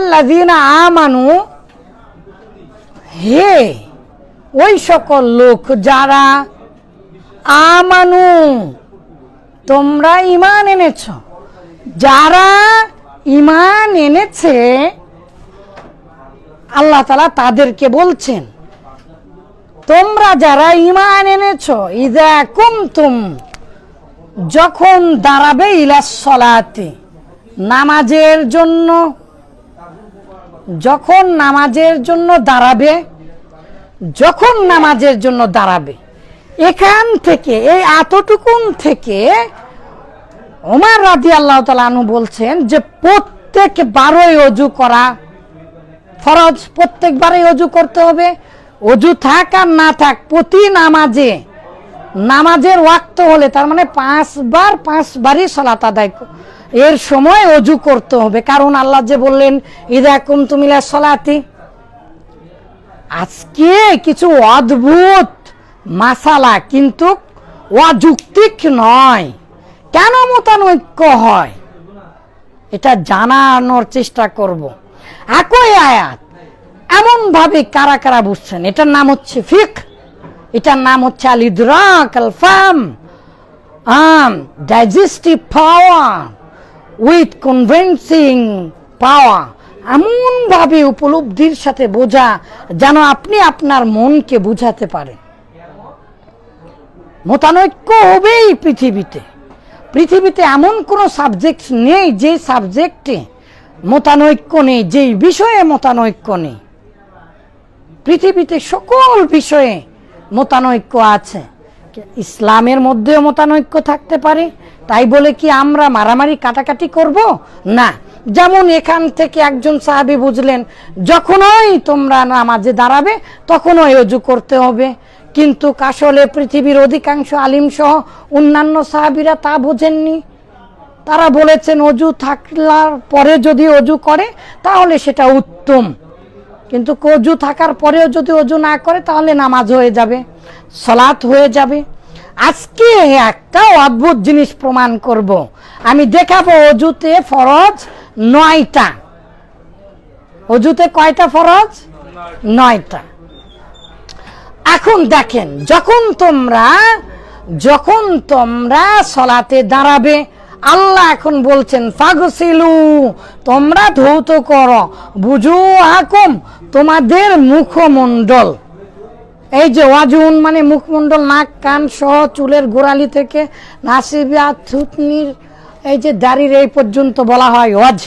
আইয়ুহাল্লাযীনা আমানু, হে ওই সকল লোক যারা আমানু, তোমরা ইমান এনেছ। যারা ইমান এনেছে, আল্লাহ তালা তাদেরকে বলছেন, তোমরা যারা ইমান এনেছ ইদা কুমতুম যখন দাঁড়াবে ইলাস নামাজের জন্য যখন নামাজের জন্য দাঁড়াবে, যখন নামাজের জন্য দাঁড়াবে, এখান থেকে, এই এতটুকুন থেকে ওমার রাজি আল্লাহ তালু বলছেন যে প্রত্যেক বারোই অজু করা ফরজ প্রত্যেকবারই অজু করতে হবে। অজু থাক আর না থাক, প্রতি নামাজে, নামাজের ওয়াক্ত হলে, তার মানে পাঁচবার পাঁচবারই সলাত আদায় এর সময় অজু করতে হবে। কারণ আল্লাহ যে বললেন, ইদা কুমতুমিলা সলাতি। আজকে কিছু অদ্ভুত মাসালা কিন্তু অযৌক্তিক নয়। কেন মতানৈক্য হয়? এটা জানানোর চেষ্টা করব। একই আয়াত এমন ভাবে কারা কারা বুঝছেন? এটার নাম হচ্ছে ফিক, এটার নাম হচ্ছে আল ইদরাক আল ফাম আম, digestive power. With convincing power এমনভাবে উপলব্ধির সাথে বোঝা যেন আপনি আপনার মনকে বুঝাতে পারেন। মতানৈক্য হবেই পৃথিবীতে। পৃথিবীতে এমন কোনো সাবজেক্ট নেই যে সাবজেক্টে মতানৈক্য নেই, যেই বিষয়ে মতানৈক্য নেই। পৃথিবীতে সকল বিষয়ে মতানৈক্য আছে। ইসলামের মধ্যেও মতানৈক্য থাকতে পারে তাই বলে কি আমরা মারামারি কাটাকাটি করব? না। যেমন এখান থেকে একজন সাহাবি বুঝলেন যখনই তোমরা নামাজে দাঁড়াবে তখনই অজু করতে হবে। কিন্তু আসলে পৃথিবীর অধিকাংশ আলিম সহ অন্যান্য সাহাবিরা তা বোঝেননি। তারা বলেছেন, অজু থাকলার পরে যদি অজু করে, তাহলে সেটা উত্তম। কিন্তু অজু থাকার পরেও যদি অজু না করে, তাহলে নামাজ হয়ে যাবে সলাৎ হয়ে যাবে। আজকে একটা অদ্ভুত জিনিস প্রমাণ করব। আমি দেখাবো অজুতে ফরজ নয়টা। অজুতে কয়টা ফরজ? নয়টা। এখন দেখেন, যখন তোমরা যখন তোমরা সলাতে দাঁড়াবে, আল্লাহ এখন বলছেন, ফাগসিলু, তোমরা ধৌত করো বুঝু হাকুম তোমাদের মুখমণ্ডল। এই যে ওয়াজুন মানে মুখমণ্ডল, নাক, কান সহ চুলের গোড়ালি থেকে নাসিবা থুতনির, এই যে দাড়ির এই পর্যন্ত বলা হয় ওয়াজ।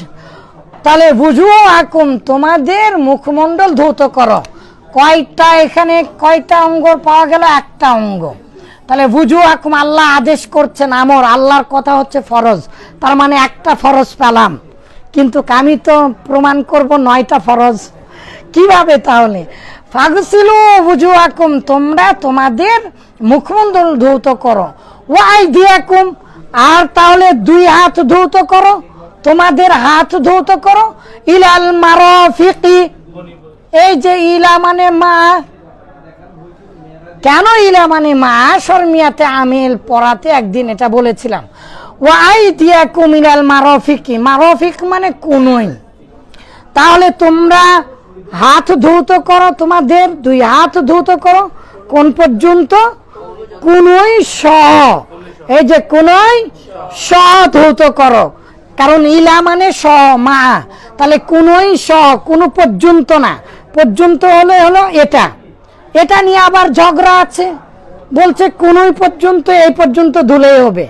তাহলে বুঝু আকুম, তোমাদের মুখমণ্ডল ধৌত করো। কয়টা এখানে কয়টা অঙ্গ পাওয়া গেল? একটা অঙ্গ। তাহলে বুঝু আকুম, আল্লাহ আদেশ করছেন আমর, আল্লাহর কথা হচ্ছে ফরজ। তার মানে একটা ফরজ পেলাম। কিন্তু আমি তো প্রমাণ করব নয়টা ফরজ। কীভাবে তাহলে? ফাগসিলু বুঝু আকুম তোমরা তোমাদের মুখমণ্ডল ধৌত করো। ওয়াই দিয়াকুম আর তাহলে দুই হাত ধৌত করো, তোমাদের হাত ধৌত করো। ইলাল মারফিকি, এই যে ইলা মানে মা। কেন ইলা মানে মা? শর্মিয়াতে আমিল পড়াতে একদিন এটা বলেছিলাম। ওয়াই দিয়া কুমিলাল মারফিকি, মারফিক মানে কোনই। তাহলে তোমরা হাত ধৌত করো তোমাদের, দুই হাত ধৌত করো, কোন পর্যন্ত? কোনই স এই যে কোনই স ধৌত করো। কারণ ইলা মানে স মা। তাহলে কোনই স কোনো পর্যন্ত না। পর্যন্ত হলে হলো এটা। এটা নিয়ে আবার ঝগড়া আছে। বলছে কোনই পর্যন্ত, এই পর্যন্ত ধুলেই হবে।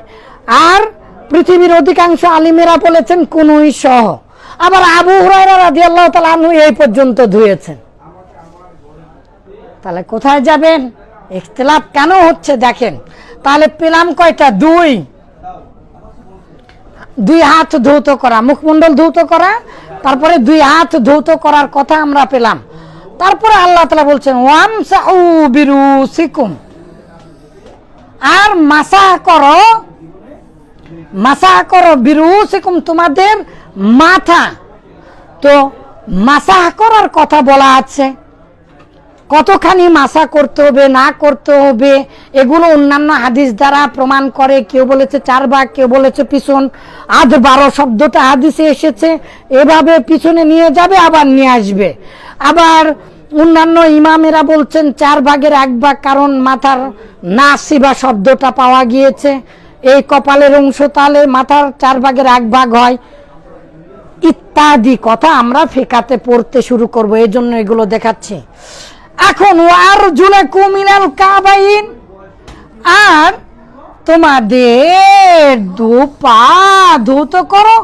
আর পৃথিবীর অধিকাংশ আলিমেরা বলেছেন কোনই সহ আবার আবু আনহু এই পর্যন্ত ধুয়েছেন। তাহলে কোথায় যাবেন? ইখতিলাফ কেন হচ্ছে দেখেন। তাহলে পেলাম কয়টা? দুই। দুই হাত ধৌত করা, মুখমণ্ডল ধৌত করা, তারপরে দুই হাত ধৌত করার কথা আমরা পেলাম। তারপরে আল্লাহ তালা বলছেন ওয়াম বিরু সিকুম আর মাসা করো মাসা করো বিরু সিকুম তোমাদের মাথা। তো মাসাহ করার কথা বলা আছে। কতখানি মাসা করতে হবে, না করতে হবে, এগুলো অন্যান্য হাদিস দ্বারা প্রমাণ করে। কেউ বলেছে চার ভাগ, কেউ বলেছে পিছন। আধ বারো শব্দটা হাদিসে এসেছে, এভাবে পিছনে নিয়ে যাবে, আবার নিয়ে আসবে। আবার অন্যান্য ইমামেরা বলছেন চার ভাগের এক ভাগ, কারণ মাথার নাসিবা শব্দটা পাওয়া গিয়েছে। এই কপালের অংশ তাহলে মাথার চার ভাগের এক ভাগ হয়। ইত্যাদি কথা আমরা ফেকাতে পড়তে শুরু করব, এই জন্য এগুলো দেখাচ্ছি। এখন আর জুলে কুমিনাল কাবাইন আর তোমাদের দু পা ধুত করো,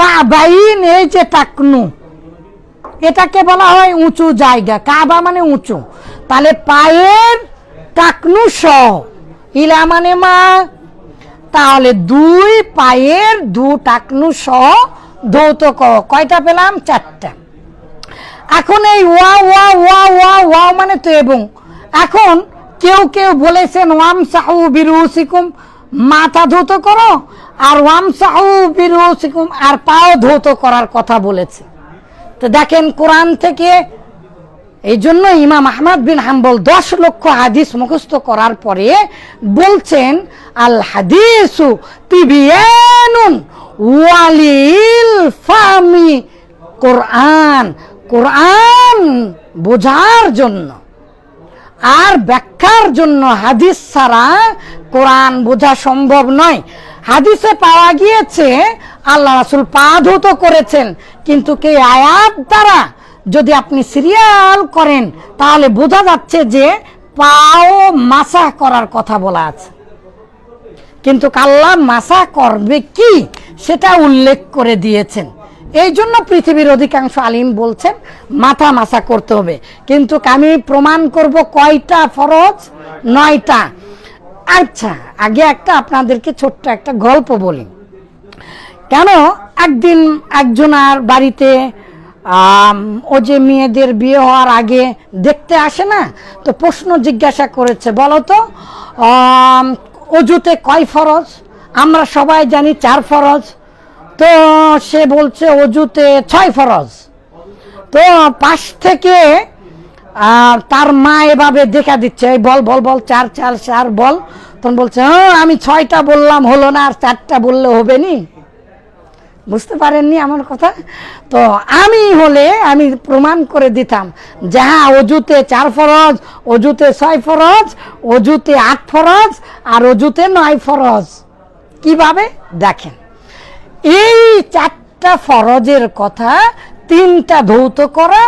কাবাইন এই যে টাকনু। এটাকে বলা হয় উঁচু জায়গা। কাবা মানে উঁচু। তাহলে পায়ের টাকনু সহ, ইলা মানে মা, তাহলে দুই পায়ের দু টাকনু সহ ধৌত করো কয়টা পেলাম? চারটা। এখন এই ওয়া ওয়া ওয়া ওয়া ওয়া মানে তো এবং। এখন কেউ কেউ বলেছেন ওয়াম সাহু বিরুসিকুম মাথা ধৌত করো, আর ওয়াম সাহু বিরুসিকুম আর পাও ধৌত করার কথা বলেছে। তো দেখেন, কোরআন থেকে এই জন্য ইমাম আহমদ বিন হাম্বল দশ লক্ষ হাদিস মুখস্থ করার পরে বলছেন, আল হাদিসু তিবিয়ানুন ওয়ালিল ফামি কোরআন কোরআন বোঝার জন্য আর ব্যাখ্যার জন্য হাদিস ছাড়া কোরআন বোঝা সম্ভব নয়। হাদিসে পাওয়া গিয়েছে, আল্লাহ রাসুল পা ধুত করেছেন, কিন্তু কে আয়াত দ্বারা যদি আপনি সিরিয়াল করেন, তাহলে বোঝা যাচ্ছে যে পাও মাসা করার কথা বলা আছে। কিন্তু কাল্লা মাসা করবে কি? সেটা উল্লেখ করে দিয়েছেন। এই জন্য পৃথিবীর অধিকাংশ আলিম বলছেন, মাথা মাসা করতে হবে। কিন্তু আমি প্রমাণ করব কয়টা ফরজ, নয়টা। আচ্ছা আগে একটা আপনাদেরকে ছোট্ট একটা গল্প বলি। কেন একদিন একজনার বাড়িতে ও যে মেয়েদের বিয়ে হওয়ার আগে দেখতে আসে না, তো প্রশ্ন জিজ্ঞাসা করেছে, বলো তো অজুতে কয় ফরজ? আমরা সবাই জানি চার ফরজ। তো সে বলছে অজুতে ছয় ফরজ। তো পাশ থেকে আর তার মা এভাবে দেখা দিচ্ছে, এই বল বল বল, চার চার চার, বল। তখন বলছে হ্যাঁ আমি ছয়টা বললাম, হলো না, আর চারটা বললে হবে নি? বুঝতে পারেননি আমার কথা? তো আমি হলে আমি প্রমাণ করে দিতাম যে হ্যাঁ অজুতে চার ফরজ, অজুতে ছয় ফরজ, অজুতে আট ফরজ, আর অজুতে নয় ফরজ। কীভাবে? দেখেন। এই চারটা ফরজের কথা তিনটা ধৌত করা,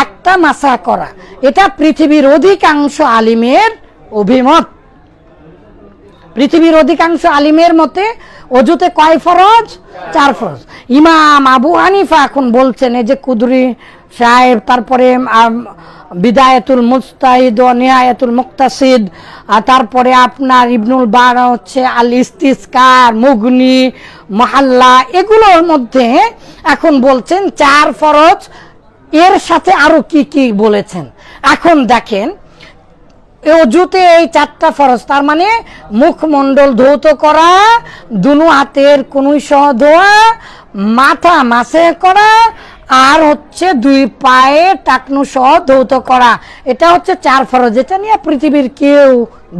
একটা মাসা করা। এটা পৃথিবীর অধিকাংশ আলিমের অভিমত। পৃথিবীর অধিকাংশ আলিমের মতে অজুতে কয় ফরজ? চার ফরজ। ইমাম আবু হানিফা এখন বলছেন, এই যে কুদরি সাহেব, তারপরে বিদায়তুল মুস্তাহিদ ও মুক্তাসিদ, আর তারপরে আপনার ইবনুল বার হচ্ছে আল ইস্তিসকার মুগনি, মহাল্লা, এগুলোর মধ্যে এখন বলছেন চার ফরজ। এর সাথে আরও কি কি বলেছেন? এখন দেখেন অজুতে এই চারটা ফরজ। তার মানে মুখমণ্ডল ধৌত করা, দুনু হাতের কুনুই সহ ধোয়া, মাথা মাসে করা, আর হচ্ছে দুই পায়ে টাকনু সহ ধৌত করা। এটা হচ্ছে চার ফরজ। এটা নিয়ে পৃথিবীর কেউ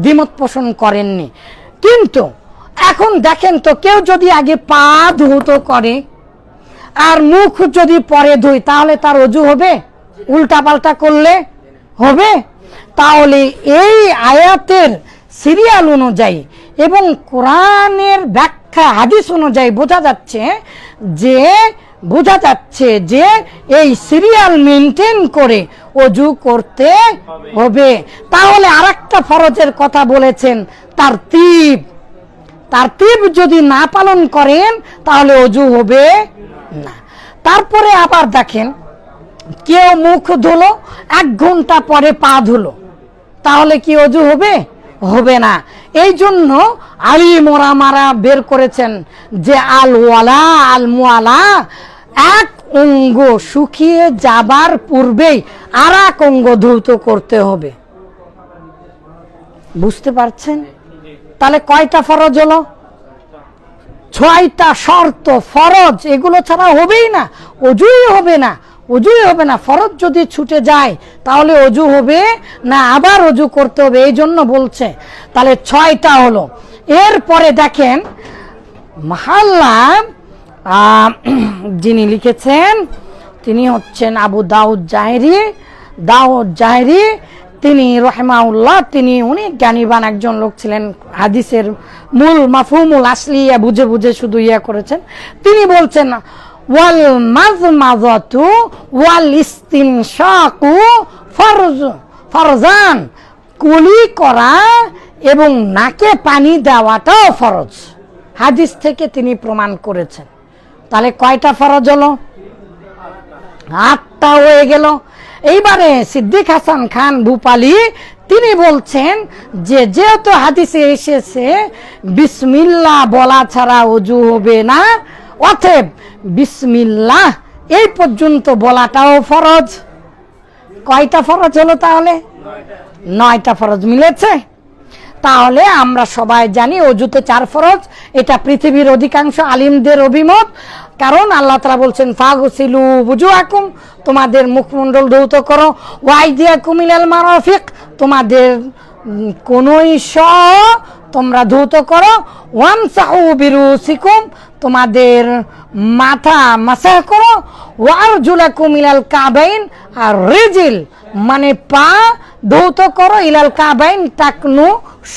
দ্বিমত পোষণ করেননি। কিন্তু এখন দেখেন তো কেউ যদি আগে পা ধৌত করে আর মুখ যদি পরে ধুই, তাহলে তার অজু হবে? উল্টা পাল্টা করলে হবে? তাহলে এই আয়াতের সিরিয়াল অনুযায়ী এবং কোরআনের ব্যাখ্যা হাদিস অনুযায়ী বোঝা যাচ্ছে যে, বোঝা যাচ্ছে যে এই সিরিয়াল মেনটেন করে অজু করতে হবে। তাহলে আরেকটা ফরজের কথা বলেছেন তার তীব তার তীব যদি না পালন করেন, তাহলে অজু হবে না। তারপরে আবার দেখেন কেউ মুখ ধুলো, এক ঘণ্টা পরে পা ধুলো। তাহলে কি অজু হবে? হবে না। এই জন্য আলী মোরামারা বের করেছেন যে আল ওয়ালা, আল মুয়ালা এক অঙ্গ শুকিয়ে যাবার পূর্বেই আর এক অঙ্গ ধৌত করতে হবে। বুঝতে পারছেন? তাহলে কয়টা ফরজ হলো? ছয়টা শর্ত ফরজ। এগুলো ছাড়া হবেই না, অজুই হবে না। অজুই হবে না, ফরজ যদি ছুটে যায়, তাহলে অজু হবে না, আবার অজু করতে হবে এই জন্য বলছে। তাহলে ছয়টা হলো। এরপরে দেখেন, মাহাল্লা যিনি লিখেছেন, তিনি হচ্ছেন আবু দাউদ জাহেরি। দাউদ জাহেরি, তিনি রহমাউল্লাহ তিনি অনেক জ্ঞানীবান একজন লোক ছিলেন, হাদিসের মূল মাফহুমুল আসলি বুঝে বুঝে শুধু ইয়া করেছেন। তিনি বলছেন ওয়াল মাজমাজাতু ওয়াল ইস্তিনশাকু ফরজ, ফরজান। কুলি করা এবং নাকে পানি দেওয়াটাও ফরজ। হাদিস থেকে তিনি প্রমাণ করেছেন। তাহলে কয়টা ফরজ হলো? আটটা হয়ে গেল। এইবারে সিদ্দিক হাসান খান ভূপালি, তিনি বলছেন যে যেহেতু হাদিসে এসেছে বিসমিল্লা বলা ছাড়া অজু হবে না, অতএব বিসমিল্লাহ, এই পর্যন্ত বলাটাও ফরজ। কয়টা ফরজ হলো তাহলে? নয়টা ফরজ মিলেছে। তাহলে আমরা সবাই জানি অজুতে চার ফরজ, এটা পৃথিবীর অধিকাংশ আলিমদের অভিমত। কারণ আল্লাহ তালা বলছেন, ফাগুসিলু বুঝু আকুম তোমাদের মুখমণ্ডল ধৌত করো। ওয়াই দিয়া কুমিলাল মারফিক, তোমাদের কোনোই স তোমরা ধৌত করো। ওয়াম সাহু বিরু সিকুম তোমাদের মাথা মাসা করো। ওয়ার জুলা কুমিলাল কাবাইন, আর রিজিল মানে পা ধৌত করো। ইলাল কাবাইন, টাকনু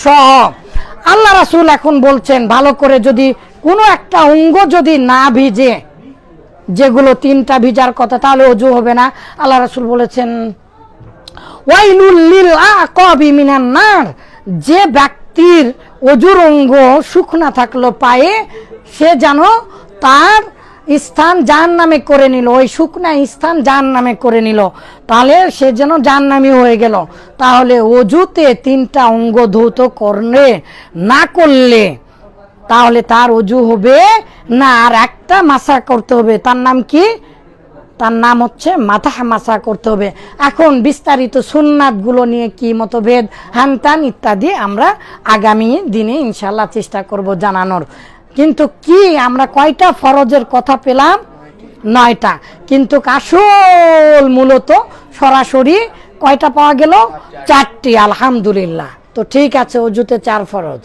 সহ। আল্লাহ রাসুল এখন বলছেন, ভালো করে যদি কোনো একটা অঙ্গ যদি না ভিজে, যেগুলো তিনটা ভিজার কথা, তাহলে অজু হবে না। আল্লাহ রাসুল বলেছেন, ওয়াইলুল লিল আকাবি মিনান নার, যে ব্যক্তির অজুর অঙ্গ শুকনা থাকল পায়ে, সে যেন তার স্থান যার নামে করে নিল। ওই শুকনা স্থান যার নামে করে নিল। তাহলে সে যেন যার নামে হয়ে গেল। তাহলে অজুতে তিনটা অঙ্গ ধৌত করলে না করলে তাহলে তার অজু হবে না। আর একটা মাসা করতে হবে। তার নাম কি? তার নাম হচ্ছে মাথা মাসা করতে হবে। এখন বিস্তারিত সুন্নাতগুলো নিয়ে কি মতভেদ, হানতান ইত্যাদি আমরা আগামী দিনে ইনশাল্লাহ চেষ্টা করব জানানোর। কিন্তু কি আমরা কয়টা ফরজের কথা পেলাম? নয়টা। কিন্তু আসল মূলত সরাসরি কয়টা পাওয়া গেল? চারটি, আলহামদুলিল্লাহ। তো ঠিক আছে, অজুতে চার ফরজ।